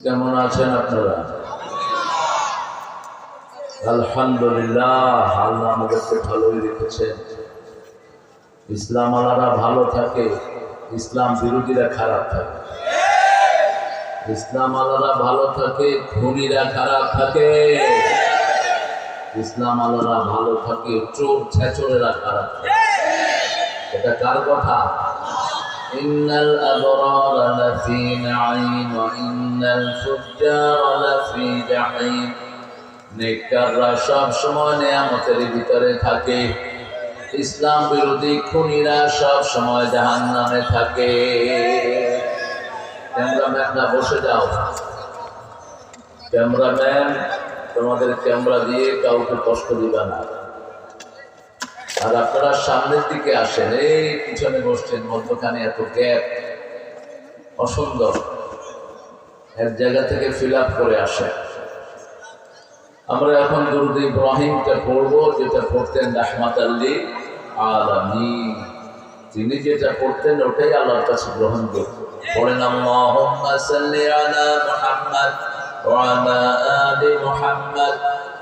কেমন আছেন আপনারা? আলহামদুলিল্লাহ, আল্লাহ আমাদেরকে ভালোই রেখেছেন। ইসলাম আলারা ভালো থাকে, ইসলাম বিরোধীরা খারাপ থাকে। ইসলাম আলারা ভালো থাকে, খুনিরা খারাপ থাকে। ইসলাম আলারা ভালো থাকে চোর ছেচরেরা খারাপ থাকে। এটা কার কথা? إن الأبرار لفي نعيم وإن الفجار لفي جحيم নেককাররা সব সময় নেয়ামতের ভিতরে থাকে ইসলাম বিরোধী খুনিরা সব সময় জাহান নামে থাকে ক্যামেরাম্যানরা বসে যাও ক্যামেরাম্যান তোমাদের ক্যামেরা দিয়ে কাউকে কষ্ট দিবা না আর আপনারা সামনের দিকে আসেন। এই পিছনে বসছেন, মধ্যখানে এত গ্যাপ অসুন্দর। এক জায়গা থেকে ফিল করে আসেন। আমরা এখন দুরুদ ইব্রাহিমটা পড়ব, যেটা পড়তেন রাহমাত আল্লি আলামী তিনি যেটা পড়তেন, ওটাই আল্লাহর কাছে গ্রহণ করতেন পড়েন, আল্লাহুম্মা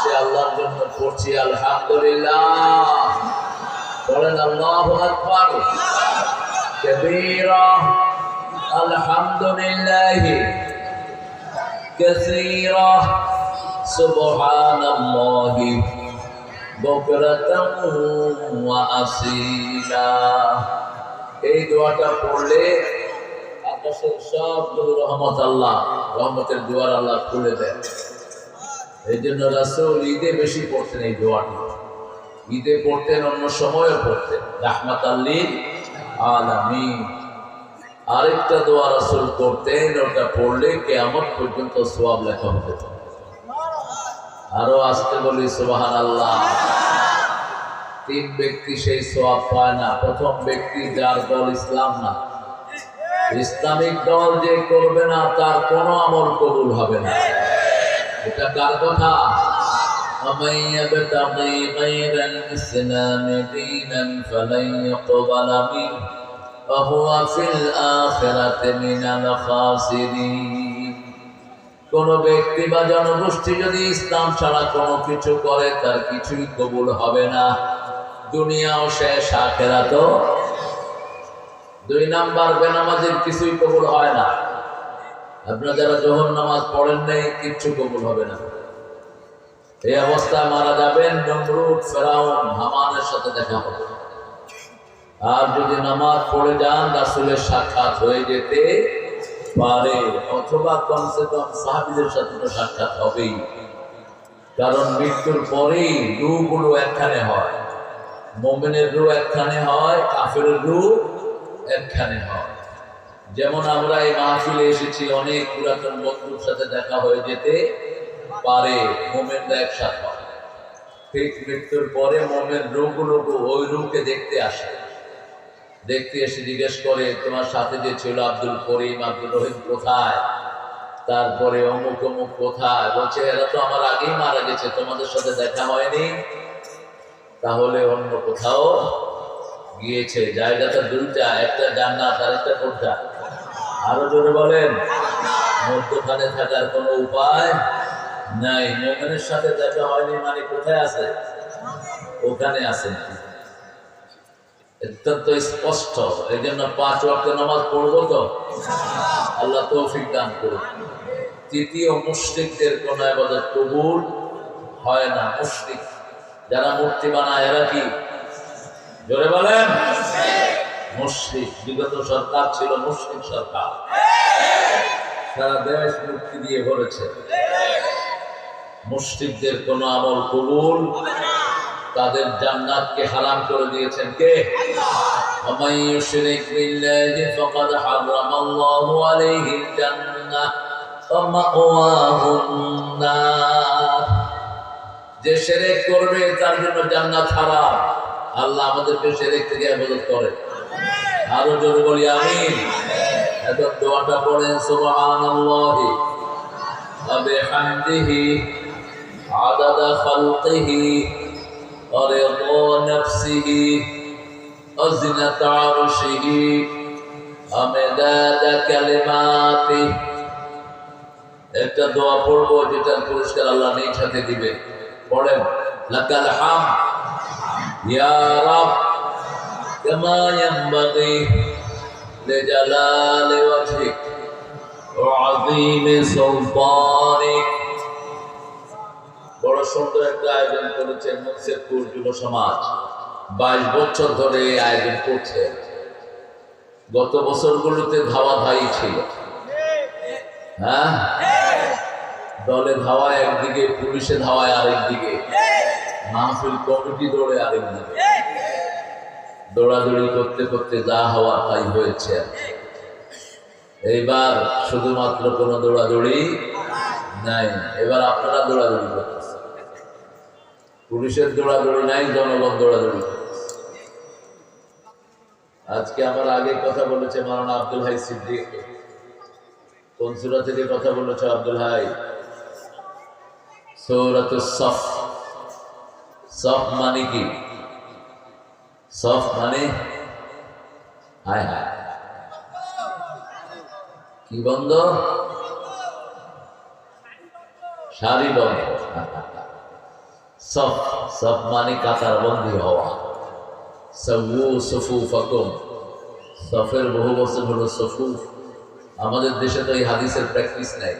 সে আল্লাহর জন্য করছি আলহামদুলিল্লাহ বলেন আল্লাহ আকবার كبيرا الحمد لله كثيرا سبحان الله بكرة وأصيلا এই দোয়াটা পড়লে আকাশের সবগুলো রহমত আল্লাহ রহমতের দুয়ার আল্লাহ খুলে দেয় এই জন্য রাসুল ঈদে বেশি পড়তেন এই দোয়াটি। ঈদে পড়তেন অন্য সময়ও পড়তেন। রাহমাত আল্লিন আলামী আরেকটা দোয়া রাসুল করতেন, ওটা পড়লে কেয়ামত পর্যন্ত সোয়াব লেখা হতে আরও আসতে বলি সুবাহান আল্লাহ তিন ব্যক্তি সেই সোয়াব পায় না। প্রথম ব্যক্তি যার দল ইসলাম না। ইসলামিক দল যে করবে না, তার কোনো আমল কবুল হবে না। এটা কার কথা ومن يبتغي غير الإسلام دينا فلن يقبل منه وهو في الآخرة من الخاسرين কোন ব্যক্তি বা জনগোষ্ঠী যদি ইসলাম ছাড়া কোনো কিছু করে তার কিছুই কবুল হবে না দুনিয়াও শেষ আখেরা তো দুই নাম্বার বেনামাজের কিছুই কবুল হয় না আপনারা যারা জোহর নামাজ পড়েন নাই, কিচ্ছু কবুল হবে না। এই অবস্থায় মারা যাবেন নমরুদ ফেরাউন, হামানের সাথে দেখা হবে। আর যদি নামাজ পড়ে যান, রাসুলের সাক্ষাৎ হয়ে যেতে পারে। অথবা কমসে কম সাহাবিদের সাথে তো সাক্ষাৎ হবেই। কারণ মৃত্যুর পরেই রুগুলো একখানে হয়। মোমেনের রু একখানে হয় কাফের রু একখানে হয়। যেমন আমরা এই মাহফিলে এসেছি, অনেক পুরাতন বন্ধুর সাথে দেখা হয়ে যেতে পারে, মোমেনরা একসাথে ঠিক মৃত্যুর পরে মোমেন রুগুলো ওই রুকে দেখতে আসে। দেখতে এসে জিজ্ঞেস করে, তোমার সাথে যে ছিল আব্দুল করিম, আব্দুল রহিম কোথায়? তারপরে, অমুক অমুক কোথায়? বলছে, এরা তো আমার আগেই মারা গেছে, তোমাদের সাথে দেখা হয়নি। তাহলে অন্য কোথাও গিয়েছে, জায়গাটা দুইটা, একটা জান্নাত আর একটা কোথা আরও জোরে বলেন। মধ্যখানে থাকার কোনো উপায় নাই। মোমেনের সাথে দেখা হয়নি মানে কোথায় আছে? ওখানে আছেন অত্যন্ত স্পষ্ট। এই জন্য পাঁচ ওয়াক্ত নামাজ পড়ব তো? আল্লাহ তৌফিক দান করুন তৃতীয় মুশরিকদের কোন আবাদত কবুল হয় না। মুশরিক যারা মূর্তি বানায়, এরা কি? জোরে বলেন। মুশরিক বিগত সরকার ছিল মুশরিক সরকার সারা দেশ মুক্তি দিয়ে ভরেছে মুশরিকদের কোন আমল কবুল তাদের জান্নাতকে হারাম করে দিয়েছেন কে ومن يشرك بالله فقد حرم الله عليه الجنة ومأواه النار যে সেরেক করবে তার জন্য জান্নাত হারাম আল্লাহ আমাদেরকে সেরেক থেকে হেফাজত করে আরও জোর বলি আমি এখন দোয়াটা পড়েন, সুবহানাল্লাহি। ওয়া বিহামদিহি আদাদা খালকিহি ওয়া রিদা নাফসিহি ওয়া জিনাতা আরশিহি ওয়া মিদাদা কালিমাতিহি একটা দোয়া পড়ব, যেটার পুরস্কার আল্লাহ নিজ হাতে দিবে। পড়েন, লাকাল হাম। ইয়া ইয়ানবাগি লিজালালি ওয়াজহিক ওয়া আযীমি সুলতানিক বড় সুন্দর একটা আয়োজন করেছেন মুন্সিদপুর যুব সমাজ। বাইশ বছর ধরে এই আয়োজন করছে। গত বছরগুলোতে ধাওয়া ধাই ছিল। হ্যাঁ? দলে ধাওয়ায় একদিকে, পুলিশে ধাওয়ায় আরেকদিকে। মাহফিল কমিটি দৌড়ে আরেকদিকে। দৌড়াদৌড়ি করতে করতে যা হওয়া তাই হয়েছে। এইবার শুধুমাত্র কোনো দৌড়াদৌড়ি নাই। এবার আপনারা দৌড়াদৌড়ি করতেছে পুলিশের দৌড়াদৌড়ি নাই, জনগণ দৌড়াদৌড়ি আজকে আমার আগে কথা বলেছে মারানা আব্দুল হাই সিদ্দিক। কোন সুরা থেকে কথা বলেছে আব্দুল হাই? সৌরাত সফ। সফ মানে কি? সফ মানে হায় হায় কি বন্ধ সারি বন্ধ সফ সফ মানে কাতার বন্দী হওয়া। সবু সফু ফকম। সফের বহু বছর হলো সফুফ আমাদের দেশে তো এই হাদিসের প্র্যাকটিস নাই।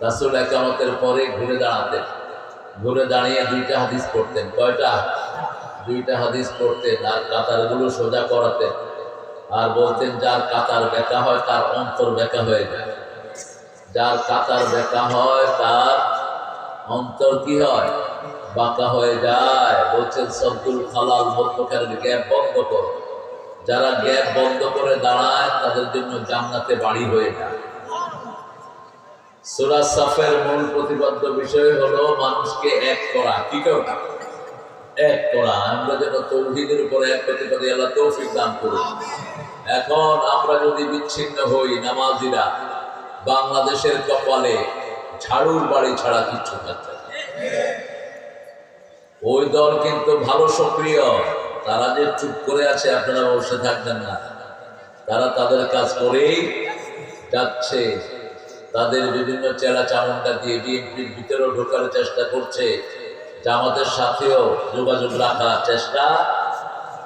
রাসুল একামতের পরে ঘুরে দাঁড়াতেন। ঘুরে দাঁড়িয়ে দুইটা হাদিস পড়তেন। কয়টা? দুইটা হাদিস পড়তেন আর কাতারগুলো সোজা করাতেন আর বলতেন, যার কাতার বেঁকা হয়, তার অন্তর বেঁকা হয়ে যায়। যার কাতার বেঁকা হয়, তার অন্তর কি হয়? বাঁকা হয়ে যায়। বলছেন সবদুল খালাল মধ্যখানের গ্যাপ বন্ধ করো। যারা গ্যাপ বন্ধ করে দাঁড়ায়, তাদের জন্য জান্নাতে বাড়ি হয়ে যায়। সুরা সাফের মূল প্রতিপাদ্য বিষয় হলো, মানুষকে এক করা। কি করা? এক করা আমরা যেন তৌহিদের উপরে এক করতে পারি, আল্লাহ তৌফিক দান এখন আমরা যদি বিচ্ছিন্ন হই নামাজিরা, বাংলাদেশের কপালে ঝাড়ুর বাড়ি ছাড়া কিচ্ছু থাকছে ওই দল কিন্তু ভালো সক্রিয়। তারা যে চুপ করে আছে, আপনারা বসে থাকবেন না। তারা তাদের কাজ করেই যাচ্ছে। তাদের বিভিন্ন চেলা চামুন্ডা দিয়ে বিএনপির ভিতরেও ঢোকার চেষ্টা করছে। জামাতের সাথেও যোগাযোগ রাখার চেষ্টা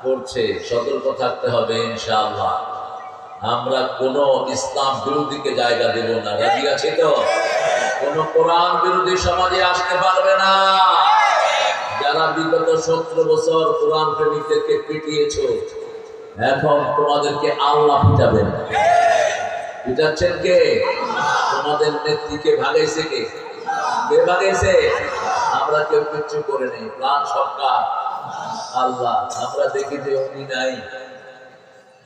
করছে, সতর্ক থাকতে হবে ইনশাআল্লাহ। আমরা কোন ইসলাম বিরোধীকে জায়গা দেব না। রাজি আছে তো? কোন কোরআন বিরোধী সমাজে আসতে পারবে না। যারা বিগত সতেরো বছর কোরআন প্রেমিকদেরকে পিটিয়েছ, এখন তোমাদেরকে আল্লাহ পিটাবেন পিটাচ্ছেন কে? তোমাদের নেত্রীকে ভাগাইছে কে? কে ভাগাইছে? আমরা কেউ কিচ্ছু করে নেই, প্রাণ সরকার। আল্লাহ, আমরা দেখি যে উনি নাই।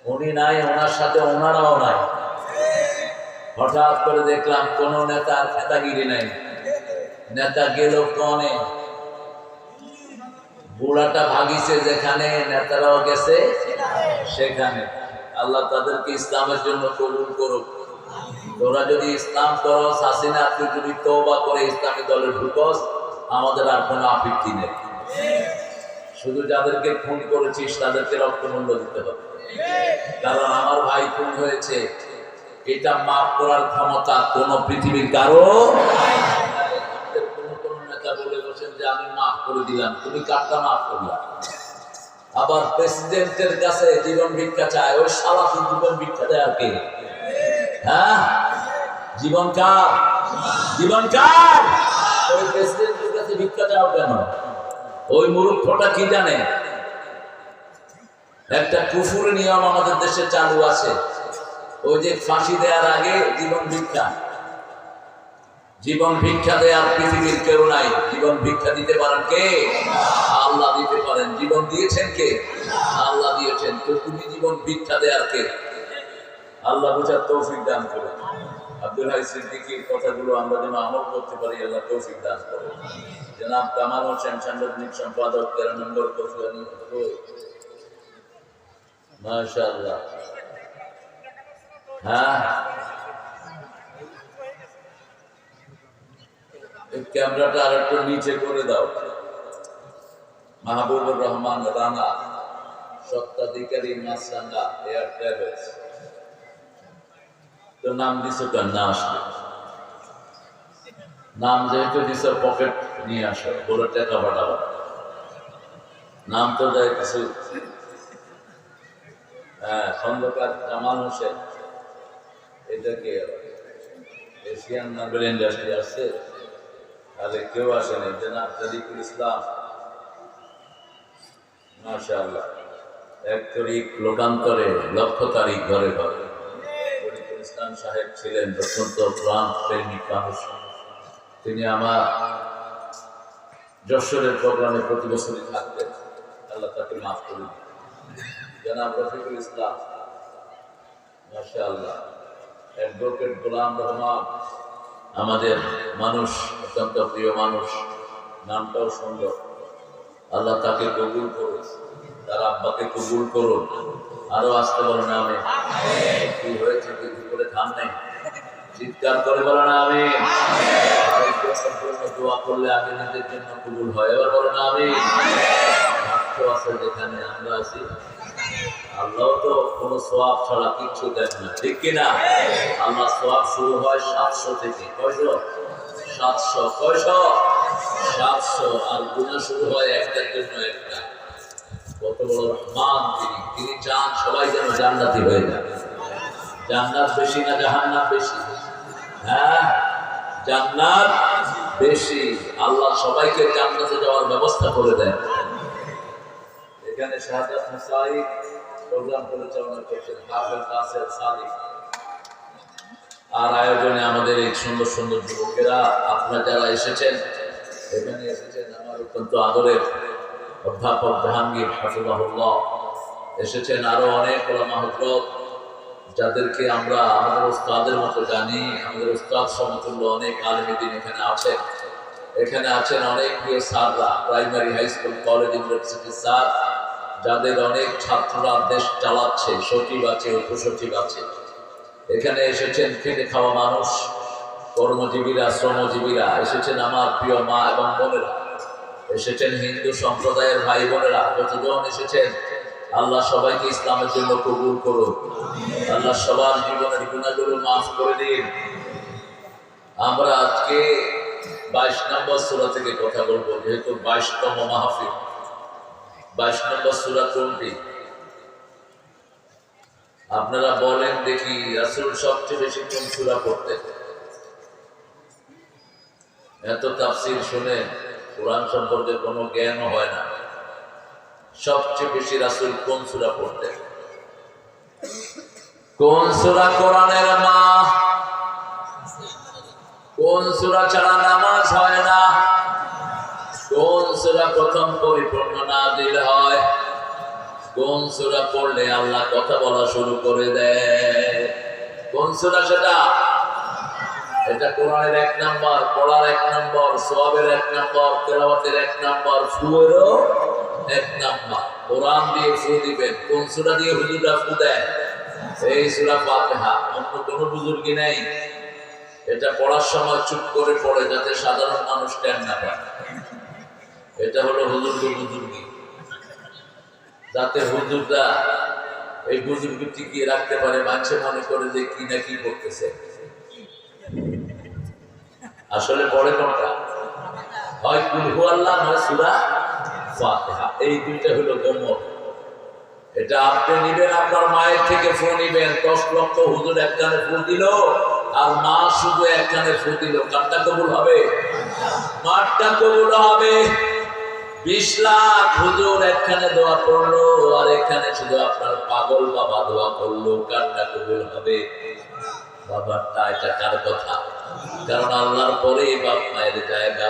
উনি নাই, ওনার সাথে ওনারাও নাই। হঠাৎ করে দেখলাম কোন নেতার নেতাগিরি নাই। নেতা গেল কনে। বুড়াটা ভাগিছে যেখানে, নেতারাও গেছে সেখানে। আল্লাহ তাদেরকে ইসলামের জন্য কবুল করুক। তোরা যদি ইসলাম করস, হাসিনা, তুই যদি তৌবা করে ইসলামী দলের ঢুকস আমাদের আর কোনো আপত্তি নেই। শুধু যাদেরকে খুন করেছিস, তাদেরকে রক্তমূল্য দিতে হবে। কারণ আমার ভাই খুন হয়েছে। এটা মাফ করার ক্ষমতা কোন পৃথিবীর কারও আবার কাছে জীবন ভিক্ষা ওই ভিক্ষা দেয় আর কে? হ্যাঁ? জীবন কার? ভিক্ষা চাও কেন? ওই মূর্খটা কি জানে? একটা কুফুর নিয়ম আমাদের দেশে চালু আছে। ওই যে ফাঁসি দেওয়ার আগে জীবন ভিক্ষা। জীবন ভিক্ষা দেওয়ার পৃথিবীর কেউ নাই। জীবন ভিক্ষা দিতে পারেন কে? আল্লাহ দিতে পারেন। জীবন দিয়েছেন কে? আল্লাহ দিয়েছেন। তো তুমি জীবন ভিক্ষা দেওয়ার কে? আল্লাহ বুঝার তৌফিক দান করে আব্দুল হাই সিদ্দিকির কথাগুলো আমরা যেন আমল করতে পারি, আল্লাহ তৌফিক দান করে জনাব কামাল হোসেন সাংগঠনিক সম্পাদক, তেরো নম্বর কচুয়ানি মাশাআল্লাহ। হ্যাঁ। ক্যামেরাটা আর একটু নিচে করে দাও। মাহবুবুর রহমান রানা, সত্ত্বাধিকারী মাসরাঙ্গা এয়ার ট্রাভেলস। তো নাম দিছো কেন না আসলে নাম যেহেতু দিছো পকেট নিয়ে আসো বড় টাকা পাঠাবো নাম তো দেয় কিছু। হ্যাঁ খন্দকার জামাল হোসেন। এটা কি এশিয়ান নাগর ইন্ডাস্ট্রি আসছে। তাহলে কেউ আসেনি জনাব তারিকুল ইসলাম। মাশাআল্লাহ। এক তারিখ লোকান্তরে, লক্ষ তারিখ ঘরে ঘরে। ইসলাম সাহেব ছিলেন অত্যন্ত প্রাণ প্রেমিক মানুষ। তিনি আমার যশোরের প্রোগ্রামে প্রতি বছরই থাকতেন। আল্লাহ তাকে মাফ করে জনাব রফিকুল ইসলাম, মাশাআল্লাহ, অ্যাডভোকেট গোলাম রহমান, আমাদের মানুষ, অত্যন্ত প্রিয় মানুষ, নামটাও সুন্দর। আল্লাহ তাকে কবুল করুন, তার আব্বাকে কবুল করুন। আরও আসতে বলো না আমি কি হয়েছে? চিৎকার করে বলো না আমি দোয়া করলে আগে নিজের জন্য কবুল হয়, এবার বলো না আমি আছে যেখানে আমরা আছি। আল্লাহ তো কোনো সোয়াব ছাড়া কিচ্ছু দেন না, ঠিক কিনা আল্লাহ সোয়াব শুরু হয় সাতশো থেকে, কয়শো? সাতশো কয়শো? সাতশো, আর গুণা শুরু হয় একটার জন্য একটা। কত বড় রহমান তিনি তিনি চান সবাই যেন জান্নাতি হয়ে যায়। জান্নাত বেশি না জাহান্নাত বেশি? হ্যাঁ জান্নাত বেশি। আল্লাহ সবাইকে জান্নাতে যাওয়ার ব্যবস্থা করে দেন এখানে শাহাদাত মুসাইদ প্রোগ্রাম পরিচালনা করছেন হাফেজ আর আয়োজনে আমাদের এই সুন্দর সুন্দর যুবকেরা, আপনারা যারা এসেছেন, এখানে এসেছেন আমার অত্যন্ত আদরের অধ্যাপক জাহাঙ্গীর হাফিজাহুল্লাহ। এসেছেন আরও অনেক ওলামা হজরত যাদেরকে আমরা, আমাদের উস্তাদের মতো জানি, আমাদের উস্তাদ সমতুল্য অনেক আলমীদিন এখানে আছেন। এখানে আছেন অনেক প্রিয় স্যাররা, primary, high school, college, university sir, যাদের অনেক ছাত্ররা দেশ চালাচ্ছে, সচিব আছে, উপসচিব আছে। এখানে এসেছেন খেটে খাওয়া মানুষ, কর্মজীবীরা, শ্রমজীবীরা, এসেছেন আমার প্রিয় মা এবং বোনেরা, এসেছেন হিন্দু সম্প্রদায়ের ভাই বোনেরা যতজন এসেছেন? আল্লাহ সবাইকে ইসলামের জন্য কবুল করুন আল্লাহ সবার জীবনের গুণাগুলো মাফ করে দিন। আমরা আজকে বাইশ নম্বর সুরা থেকে কথা বলব, যেহেতু বাইশতম মাহফিল। বাইশ নম্বর সুরা কোনটি? আপনারা বলেন দেখি রাসুল সবচেয়ে বেশি কোন সুরা পড়তেন। এত তাফসির শুনে কোরআন সম্পর্কে কোনো জ্ঞান হয় না। সবচেয়ে বেশি রাসুল কোন সুরা পড়তেন? কোন সুরা কোরআনের মা? কোন সুরা ছাড়া নামাজ হয় না? কোন সুরা প্রথম পরিপূর্ণ না দিল হয়? কোন সুরা পড়লে আল্লাহ কথা বলা শুরু করে দেয়? কোন সুরা সেটা? এটা কোরআনের এক নাম্বার, পড়ার এক নাম্বার সোয়াবের এক নাম্বার, তেলাওয়াতের এক নাম্বার ফুয়েরও এক নাম্বার। কোরআন দিয়ে দিবেন। কোন সুরা দিয়ে হুজুরা দেয়? এই সুরা ফাতিহা। অন্য কোনো বুজুর্গি নেই। এটা পড়ার সময় চুপ করে পড়ে যাতে সাধারণ মানুষ না পায়। এটা হলো হুজুর্গ বুজুর্গি। যাতে এই বুজুর্গ টিকিয়ে রাখতে পারে মানুষে মনে করে যে কি না কি করতেছে। আসলে পড়ে কোনটা? হয় কুলহু আল্লাহ নয় সুরা ফাতিহা, এই দুইটা হলো গমর। এটা আপনি নিবেন, আপনার মায়ের থেকে ফু নিবেন। দশ লক্ষ হুজুর এক কানে ফু দিল, আর মা শুধু এক কানে ফু দিল। কারটা কবুল হবে? মারটা কবুল হবে। বিশ লাখ হুজুর একখানে দোয়া করল, আর এখানে শুধু আপনার পাগল বাবা দোয়া করল। কারটা কবুল হবে? বাবারটা এটা কার কথা? কারণ আল্লাহর পরে বাপ মায়ের জায়গা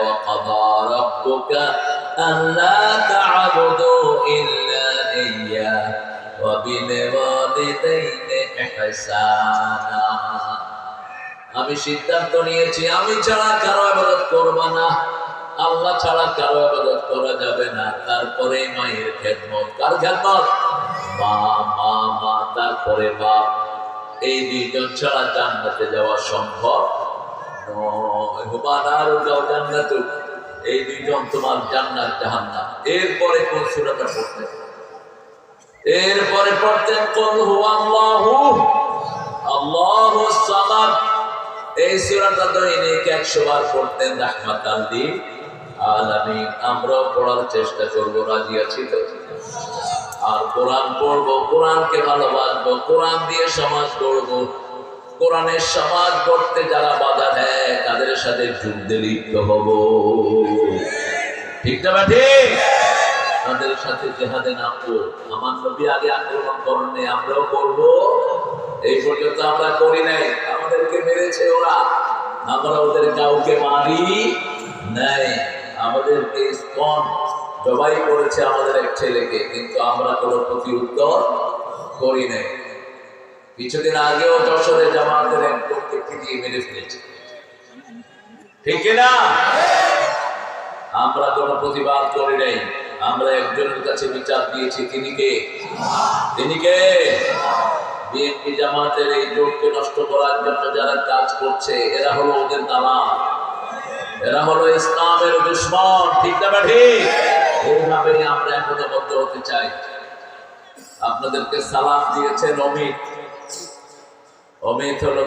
আমি সিদ্ধান্ত নিয়েছি, আমি ছাড়া কারও আবাদত করবা না। আল্লাহ ছাড়া কারও আবাদত করা যাবে না। তারপরে মায়ের খেদমত। কার খেদমত? মা মা মা, তারপরে বাপ। এই দুইজন ছাড়া জান্নাতে যাওয়া সম্ভব নয়। এই দুইজন তোমার জান্নাত জাহান্নাম এরপরে কোন সূরাটা পড়তে? এরপরে পড়তেন কোন হুয়াল্লাহু এই সূরাটা দৈনিক 100 বার পড়তেন রাহমাতাল লিল আলামিন। আমরাও পড়ার চেষ্টা করব, রাজি আছি তো? আর কোরআন পড়ব, কোরআনকে ভালোবাসবো, কোরআন দিয়ে সমাজ গড়বো কোরআনের সমাজ করতে যারা বাধা দেয়, তাদের সাথে যুদ্ধে লিপ্ত হব। ঠিক না ঠিক? তাদের সাথে জেহাদে নামবো। আমার নবী আগে আক্রমণ করেননি, আমরাও করব। এই পর্যন্ত আমরা করি নাই। আমাদেরকে মেরেছে ওরা। আমরা ওদের কাউকে মারি নাই। আমাদেরকে স্পন জবাই করেছে আমাদের এক ছেলেকে, কিন্তু আমরা কোনো প্রতি উত্তর করি নাই। কিছুদিন আগেও যশোরে জামাতের এক লোককে পিটিয়ে মেরে ফেলেছে। ঠিক না আমরা কোনো প্রতিবাদ করি নাই। আমরা একজনের কাছে বিচার দিয়েছি, তিনি কে? তিনি কে? বিএনপি জামাতের এই জোটকে নষ্ট করার জন্য যারা কাজ করছে, এরা হলো ওদের দালাল। এরা হলো ইসলামের দুশ্মন, ঠিক না ঠিক এইভাবে আমরা একতাবদ্ধ হতে চাই। আপনাদেরকে সালাম দিয়েছেন অমিত। অমিত হলো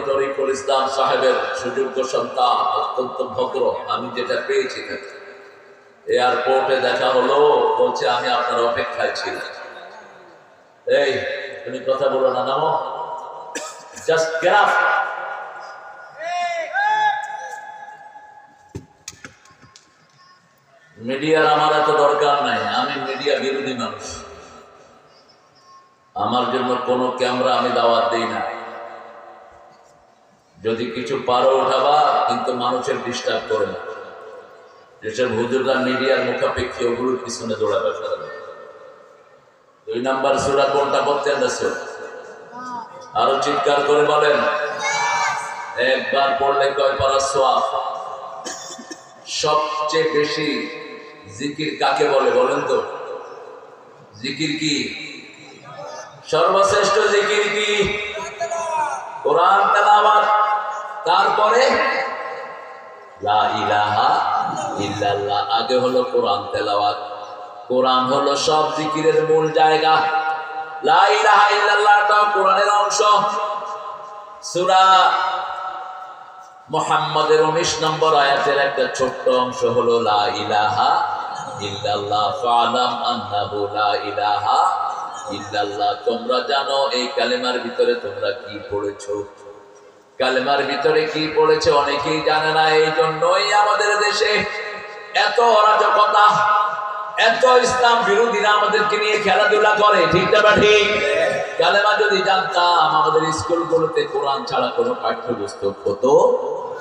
ইসলাম সাহেবের সুযোগ্য সন্তান, অত্যন্ত ভদ্র। আমি যেটা পেয়েছি এয়ারপোর্টে দেখা হলো, বলছে আমি আপনার অপেক্ষায় ছিলাম। এই, তুমি কথা বলো না, নামো। জাস্ট গ্রাফ মিডিয়ার আমার এত দরকার নাই, আমি মিডিয়া বিরোধী মানুষ। আমার জন্য কোনো ক্যামেরা আমি দাওয়াত দিই না। যদি কিছু পারো উঠাবা, কিন্তু মানুষের ডিস্টার্ব করে না। যেসব হুজুররা মিডিয়ার মুখাপেক্ষী, ওগুলোর পিছনে দৌড়াবে সারা দুই নাম্বার সুরা কোনটা বলতেন রাসূল আরও চিৎকার করে বলেন। একবার পড়লে কয় পারা সোয়াব? সবচেয়ে বেশি জিকির কাকে বলে বলেন তো? জিকির কি? সর্বশ্রেষ্ঠ জিকির কি? কোরআন তেলাওয়াত। তারপরে, লা ইলাহা ইল্লাল্লাহ, আগে হলো কোরআন তেলাওয়াত। কোরআন হলো সব জিকিরের মূল জায়গা। লা ইলাহা ইল্লাল্লাহটা কোরআনের অংশ। সূরা মুহাম্মাদের 19 নম্বর আয়াতের একটা ছোট্ট অংশ হলো লা ইলাহা ইল্লাল্লাহ, ফালাম আন্নাহু লা ইলাহা ইল্লাল্লাহ, তোমরা জানো এই কালেমার ভিতরে তোমরা কি পড়েছো? কালেমার ভিতরে কি পড়েছে অনেকেই জানে না এই জন্যই আমাদের দেশে এত অরাজকতা, এত ইসলাম বিরোধীরা আমাদেরকে নিয়ে খেলাধুলা করে, ঠিক না ঠিক? কালেমা যদি জানতাম, আমাদের স্কুলগুলোতে কোরআন ছাড়া কোনো পাঠ্যপুস্তক হতো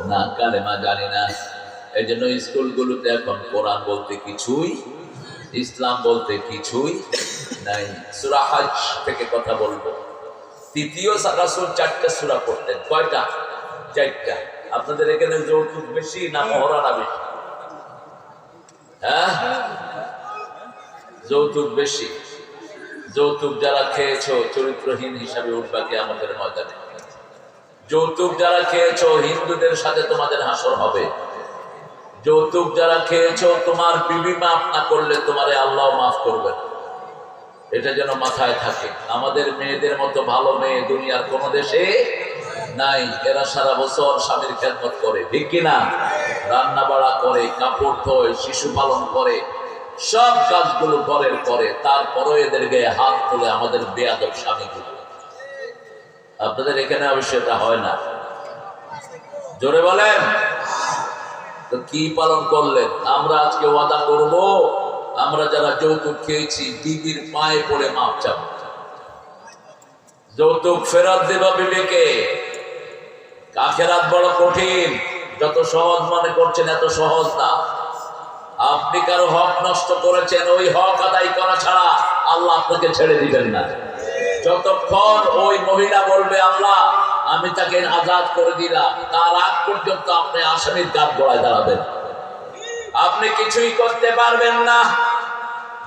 না, কালেমা জানি না। এই জন্য স্কুলগুলোতে এখন কোরআন বলতে কিছুই, ইসলাম বলতে কিছুই নাই। সুরা হজ থেকে কথা বলব। তৃতীয় রাসুল চারটা সুরা পড়তেন। কয়টা? চারটা। আপনাদের এখানে যৌতুক বেশি না মহরানা বেশি? হ্যাঁ? যৌতুক বেশি। যৌতুক যারা খেয়েছো, চরিত্রহীন হিসাবে উঠবাকে আমাদের ময়দানে। যৌতুক যারা খেয়েছো, হিন্দুদের সাথে তোমাদের হাসর হবে। যৌতুক যারা খেয়েছো, তোমার বিবি মাফ না করলে তোমারে আল্লাহ মাফ করবেন। এটা যেন মাথায় থাকে। আমাদের মেয়েদের মতো ভালো মেয়ে দুনিয়ার কোন দেশে নাই। এরা সারা বছর স্বামীর খেদমত করে, ঠিক কিনা? রান্না বাড়া করে, কাপড় ধোয়, শিশু পালন করে, সব কাজগুলো ঘরের করে তারপরও এদের গায়ে হাত তুলে আমাদের বেয়াদব স্বামীগুলো। আপনাদের এখানে অবশ্য এটা হয় না। জোরে বলেন। তো কি পালন করলেন? আমরা আজকে ওয়াদা করব আমরা যারা যৌতুক খেয়েছি, বিবির পায়ে পড়ে মাপ চাব। যৌতুক ফেরত দেব বিবেকে। আখেরাত বড় কঠিন? যত সহজ মনে করছেন এত সহজ না। আপনি কারও হক নষ্ট করেছেন, ওই হক আদায় করা ছাড়া আল্লাহ আপনাকে ছেড়ে দিবেন না। যতক্ষণ ওই মহিলা বলবে, আল্লাহ, আমি তাকে আজাদ করে দিলাম, তার আগ পর্যন্ত আপনি আসামির কাঠ গড়ায় দাঁড়াবেন। আপনি কিছুই করতে পারবেন না।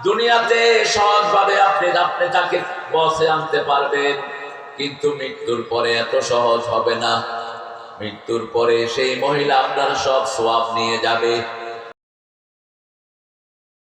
দুনিয়াতে সহজভাবে আপনি আপনি তাকে বসে আনতে পারবেন। কিন্তু মৃত্যুর পরে এত সহজ হবে না। মৃত্যুর পরে সেই মহিলা আপনার সব সোয়াব নিয়ে যাবে।